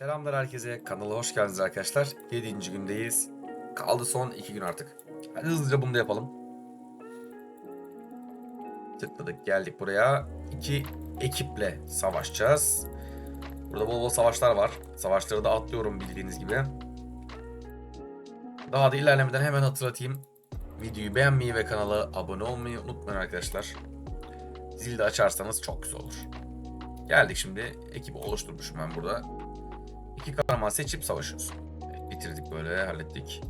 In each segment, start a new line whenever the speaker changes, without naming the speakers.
Selamlar herkese. Kanala hoş geldiniz arkadaşlar. 7. gündeyiz. Kaldı son 2 gün artık. Hadi hızlıca bunu da yapalım. Tıkladık geldik buraya. İki ekiple savaşacağız. Burada bol bol savaşlar var. Savaşları da atlıyorum bildiğiniz gibi. Daha da ilerlemeden hemen hatırlatayım. Videoyu beğenmeyi ve kanala abone olmayı unutmayın arkadaşlar. Zili de açarsanız çok güzel olur. Geldik şimdi. Ekibi oluşturmuşum ben burada. İki kahraman seçip savaşıyoruz. Evet, bitirdik böyle hallettik.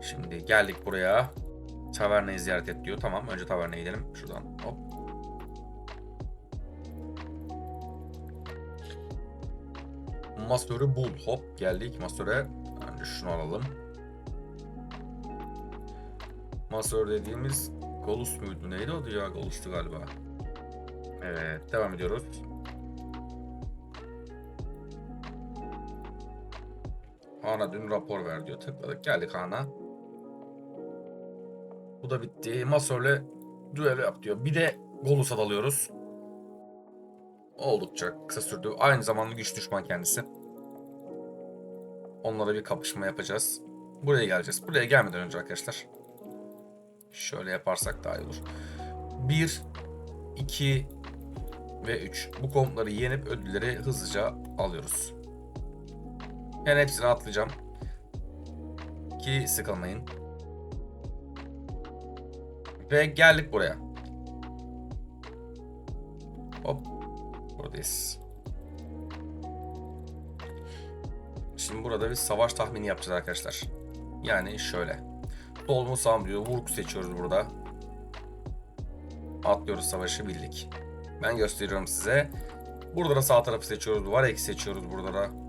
Şimdi geldik buraya. Tavernayı ziyaret et diyor. Tamam önce tavernaya gidelim. Şuradan hop. Masörü bul. Hop geldik masöre. Önce şunu alalım. Masör dediğimiz Golus muydu? Neydi o ya? Golus'tu galiba. Evet devam ediyoruz. Han'a dün rapor ver diyor. Tıkladık geldik Han'a. Bu da bitti. Masörle düello yap diyor. Bir de Golus'a dalıyoruz. Oldukça kısa sürdü. Aynı zamanda güç düşman kendisi. Onlara bir kapışma yapacağız. Buraya geleceğiz. Buraya gelmeden önce arkadaşlar. Şöyle yaparsak daha iyi olur. 1, 2 ve 3. Bu komutları yenip ödülleri hızlıca alıyoruz. Yani hepsini atlayacağım. Ki sıkılmayın. Ve geldik buraya. Hop. Buradayız. Şimdi burada bir savaş tahmini yapacağız arkadaşlar. Yani şöyle. Sol mu sağ mı diyor. Vurk seçiyoruz burada. Atlıyoruz savaşı bildik. Ben gösteriyorum size. Burada da sağ tarafı seçiyoruz. Var ek seçiyoruz burada da.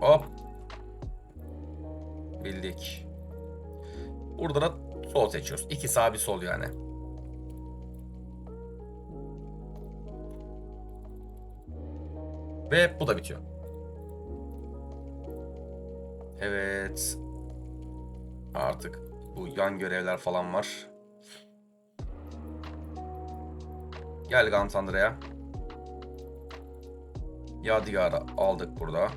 Hop. Bildik. Burada da sol seçiyoruz. İki sağ bir sol yani. Ve bu da bitiyor. Evet. Artık bu yan görevler falan var. Gel Gantandre'ya. Yadigar'ı aldık burada.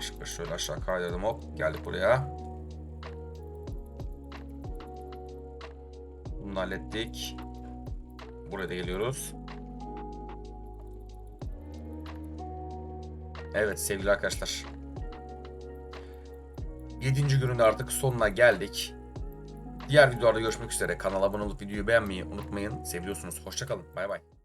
Işıkları şöyle aşağı kaydırdım hop. Geldik buraya. Bunu hallettik. Buraya da geliyoruz. Evet sevgili arkadaşlar. 7. gününde artık sonuna geldik. Diğer videolarda görüşmek üzere. Kanala abone olup videoyu beğenmeyi unutmayın. Seviyorsunuz. Hoşçakalın. Bay bay.